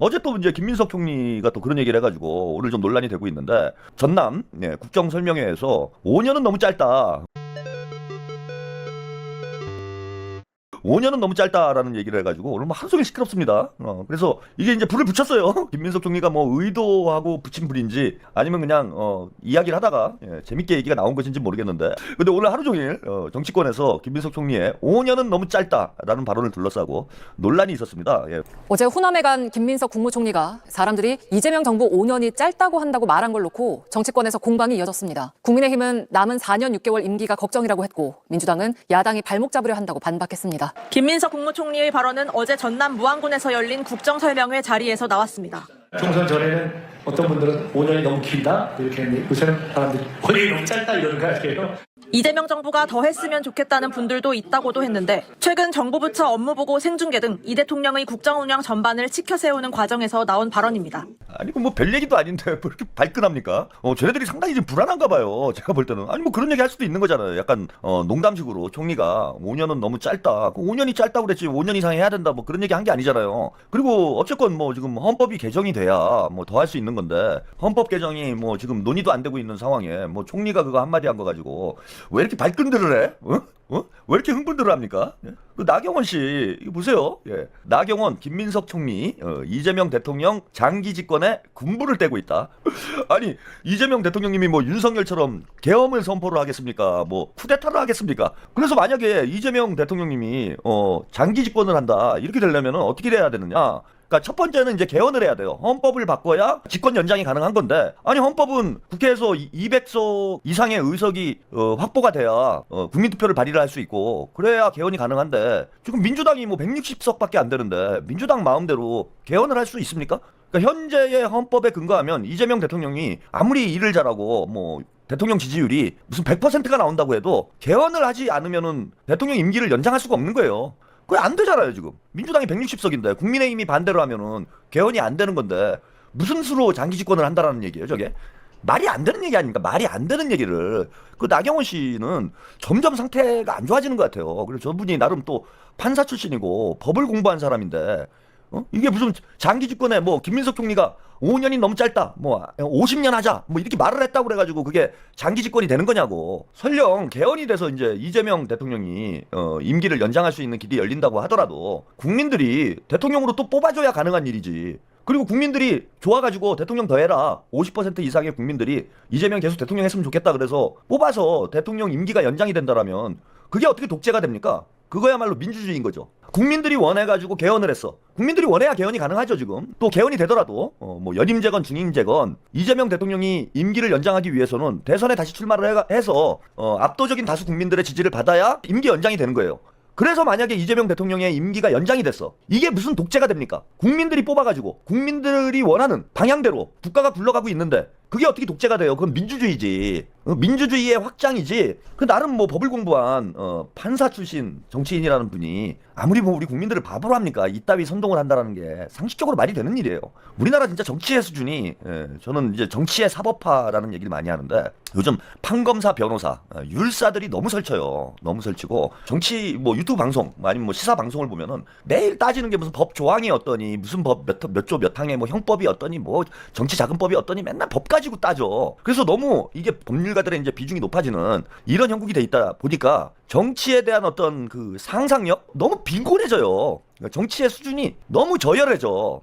어제 또 이제 김민석 총리가 또 그런 얘기를 해가지고 오늘 좀 논란이 되고 있는데 전남 예, 국정 설명회에서 5년은 너무 짧다. 5년은 너무 짧다라는 얘기를 해가지고 오늘 뭐 종일 시끄럽습니다. 어, 그래서 이게 이제 불을 붙였어요. 김민석 총리가 뭐 의도하고 붙인 불인지 아니면 그냥 어, 이야기를 하다가 예, 재밌게 얘기가 나온 것인지 모르겠는데 근데 오늘 하루 종일 어, 정치권에서 김민석 총리의 5년은 너무 짧다라는 발언을 둘러싸고 논란이 있었습니다. 예, 어제 호남에 간 김민석 국무총리가 사람들이 이재명 정부 5년이 짧다고 한다고 말한 걸 놓고 정치권에서 공방이 이어졌습니다. 국민의힘은 남은 4년 6개월 임기가 걱정이라고 했고 민주당은 야당이 발목 잡으려 한다고 반박했습니다. 김민석 국무총리의 발언은 어제 전남 무안군에서 열린 국정설명회 자리에서 나왔습니다. 총선 전에는 어떤 분들은 5년이 너무 길다 이렇게 했는데 요새는 사람들이 5년이 너무 짧다 이러는 거 아니에요? 이재명 정부가 더 했으면 좋겠다는 분들도 있다고도 했는데 최근 정부 부처 업무 보고 생중계 등 이 대통령의 국정 운영 전반을 치켜 세우는 과정에서 나온 발언입니다. 아니 뭐 별 얘기도 아닌데 뭐 이렇게 발끈합니까? 어 쟤네들이 상당히 좀 불안한가 봐요. 제가 볼 때는 아니 뭐 그런 얘기 할 수도 있는 거잖아요. 약간 어 농담식으로 총리가 5년은 너무 짧다. 그 5년이 짧다고 그랬지 5년 이상 해야 된다. 뭐 그런 얘기 한 게 아니잖아요. 그리고 어쨌건 뭐 지금 헌법이 개정이 돼야 뭐 더 할 수 있는 건데 헌법 개정이 뭐 지금 논의도 안 되고 있는 상황에 뭐 총리가 그거 한마디 한 거 가지고 왜 이렇게 발끈들을 해? 어? 어? 왜 이렇게 흥분들을 합니까? 예? 그 나경원 씨 이거 보세요. 예. 나경원, 김민석 총리, 어, 이재명 대통령 장기 집권에 군부를 떼고 있다. 아니 이재명 대통령님이 뭐 윤석열처럼 계엄을 선포를 하겠습니까? 뭐 쿠데타를 하겠습니까? 그래서 만약에 이재명 대통령님이 어, 장기 집권을 한다 이렇게 되려면 어떻게 돼야 되느냐? 그러니까 첫 번째는 이제 개헌을 해야 돼요. 헌법을 바꿔야 집권 연장이 가능한 건데 아니 헌법은 국회에서 200석 이상의 의석이 어, 확보가 돼야 어, 국민투표를 발의를 할 수 있고 그래야 개헌이 가능한데 지금 민주당이 뭐 160석밖에 안 되는데 민주당 마음대로 개헌을 할 수 있습니까? 그러니까 현재의 헌법에 근거하면 이재명 대통령이 아무리 일을 잘하고 뭐 대통령 지지율이 무슨 100%가 나온다고 해도 개헌을 하지 않으면은 대통령 임기를 연장할 수가 없는 거예요. 그게 안 되잖아요, 지금. 민주당이 160석인데 국민의힘이 반대로 하면은 개헌이 안 되는 건데 무슨 수로 장기 집권을 한다라는 얘기예요, 저게? 말이 안 되는 얘기 아닙니까? 말이 안 되는 얘기를. 그 나경원 씨는 점점 상태가 안 좋아지는 것 같아요. 그래서 저분이 나름 또 판사 출신이고 법을 공부한 사람인데 어? 이게 무슨 장기 집권에 뭐 김민석 총리가 5년이 너무 짧다. 뭐 50년 하자. 뭐 이렇게 말을 했다고 그래 가지고 그게 장기 집권이 되는 거냐고. 설령 개헌이 돼서 이제 이재명 대통령이 어, 임기를 연장할 수 있는 길이 열린다고 하더라도 국민들이 대통령으로 또 뽑아줘야 가능한 일이지. 그리고 국민들이 좋아가지고 대통령 더 해라. 50% 이상의 국민들이 이재명 계속 대통령 했으면 좋겠다. 그래서 뽑아서 대통령 임기가 연장이 된다라면 그게 어떻게 독재가 됩니까? 그거야말로 민주주의인 거죠. 국민들이 원해가지고 개헌을 했어. 국민들이 원해야 개헌이 가능하죠 지금. 또 개헌이 되더라도 어, 뭐 연임제건 중임제건 이재명 대통령이 임기를 연장하기 위해서는 대선에 다시 출마를 해가- 해서 어, 압도적인 다수 국민들의 지지를 받아야 임기 연장이 되는 거예요. 그래서 만약에 이재명 대통령의 임기가 연장이 됐어. 이게 무슨 독재가 됩니까? 국민들이 뽑아가지고 국민들이 원하는 방향대로 국가가 굴러가고 있는데 그게 어떻게 독재가 돼요? 그건 민주주의지. 어, 민주주의의 확장이지. 그 나름 뭐 법을 공부한 어, 판사 출신 정치인이라는 분이 아무리 뭐 우리 국민들을 바보로 합니까? 이따위 선동을 한다라는 게 상식적으로 말이 되는 일이에요. 우리나라 진짜 정치의 수준이 예, 저는 이제 정치의 사법화라는 얘기를 많이 하는데 요즘 판검사, 변호사, 어, 율사들이 너무 설쳐요. 너무 설치고 정치 뭐 유튜브 방송 뭐 아니면 뭐 시사 방송을 보면은 매일 따지는 게 무슨 법 조항이 어떠니 무슨 법몇몇조몇 항에 뭐 형법이 어떠니 뭐 정치 자금법이 어떠니 맨날 법 가지고 따져. 그래서 너무 이게 법률가들의 이제 비중이 높아지는 이런 형국이 돼 있다 보니까 정치에 대한 어떤 그 상상력 너무 빈곤해져요. 그러니까 정치의 수준이 너무 저열해져.